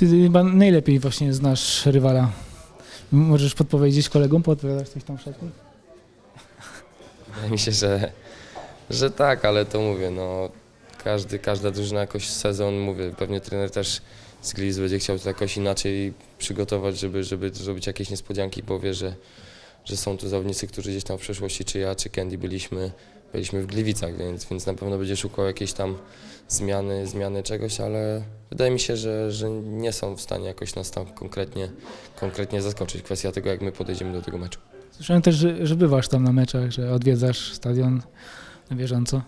Ty chyba najlepiej właśnie znasz rywala. Możesz podpowiedzieć kolegom, podpowiadać coś tam w szatni? Wydaje mi się, że, że tak, ale to mówię, no każdy, każda drużyna jakoś sezon, mówię, pewnie trener też z Gliwic będzie chciał to jakoś inaczej przygotować, żeby, żeby zrobić jakieś niespodzianki, bo wie, że, że są tu zawodnicy, którzy gdzieś tam w przeszłości, czy ja, czy Candy byliśmy, byliśmy w Gliwicach, więc, więc na pewno będzie szukał jakiejś tam zmiany, zmiany czegoś, ale wydaje mi się, że, że nie są w stanie jakoś nas tam konkretnie, konkretnie zaskoczyć. Kwestia tego, jak my podejdziemy do tego meczu. Słyszałem też, że, że bywasz tam na meczach, że odwiedzasz stadion na bieżąco.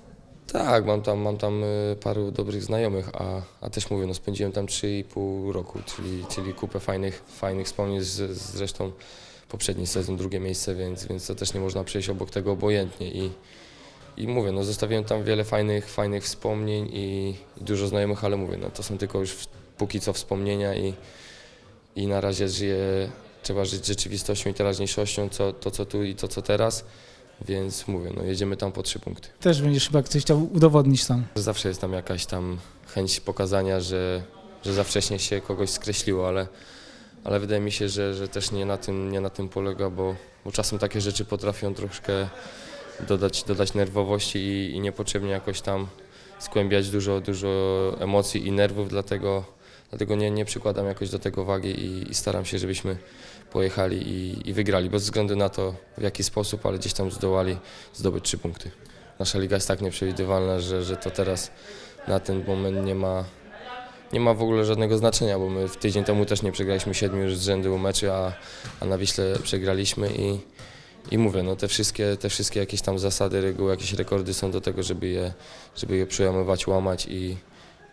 Tak, mam tam, mam tam y, paru dobrych znajomych, a, a też mówię, no spędziłem tam 3,5 roku, czyli, czyli kupę fajnych, fajnych wspomnień, z, zresztą poprzedni sezon, drugie miejsce, więc, więc to też nie można przejść obok tego obojętnie i, i mówię, no zostawiłem tam wiele fajnych, fajnych wspomnień i, i dużo znajomych, ale mówię, no to są tylko już póki co wspomnienia i, i na razie żyję, trzeba żyć rzeczywistością i teraźniejszością, co, to co tu i to co teraz, więc mówię, no jedziemy tam po trzy punkty. Też będziesz chyba coś chciał udowodnić tam. Zawsze jest tam jakaś tam chęć pokazania, że, że za wcześnie się kogoś skreśliło, ale, ale wydaje mi się, że, że też nie na tym, nie na tym polega, bo, bo czasem takie rzeczy potrafią troszkę dodać, dodać nerwowości i, i niepotrzebnie jakoś tam skłębiać dużo, dużo emocji i nerwów, dlatego, dlatego nie, nie przykładam jakoś do tego wagi i, i staram się, żebyśmy pojechali i, i wygrali, bez względu na to w jaki sposób, ale gdzieś tam zdołali zdobyć trzy punkty. Nasza liga jest tak nieprzewidywalna, że, że to teraz na ten moment nie ma, nie ma w ogóle żadnego znaczenia, bo my w tydzień temu też nie przegraliśmy siedmiu z rzędu meczy, a, a na Wiśle przegraliśmy i, i mówię, no te wszystkie, te wszystkie jakieś tam zasady, reguły, jakieś rekordy są do tego, żeby je, żeby je przełamywać, łamać i,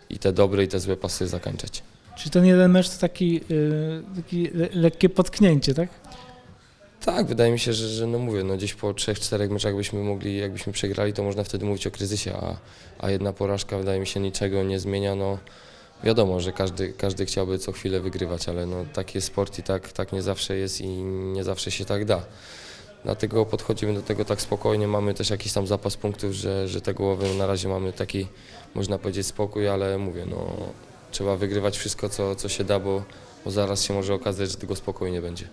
i te dobre i te złe pasy zakończać. Czy ten jeden mecz to taki, yy, taki le, lekkie potknięcie, tak? Tak, wydaje mi się, że, że no mówię, no gdzieś po trzech, czterech meczach byśmy mogli, jakbyśmy przegrali, to można wtedy mówić o kryzysie, a, a jedna porażka wydaje mi się niczego nie zmienia. No, wiadomo, że każdy, każdy chciałby co chwilę wygrywać, ale no, taki jest sport i tak, tak nie zawsze jest i nie zawsze się tak da. Dlatego podchodzimy do tego tak spokojnie, mamy też jakiś tam zapas punktów, że, że te głowy na razie mamy taki, można powiedzieć, spokój, ale mówię, no trzeba wygrywać wszystko, co, co się da, bo, bo zaraz się może okazać, że tego spokoju nie będzie.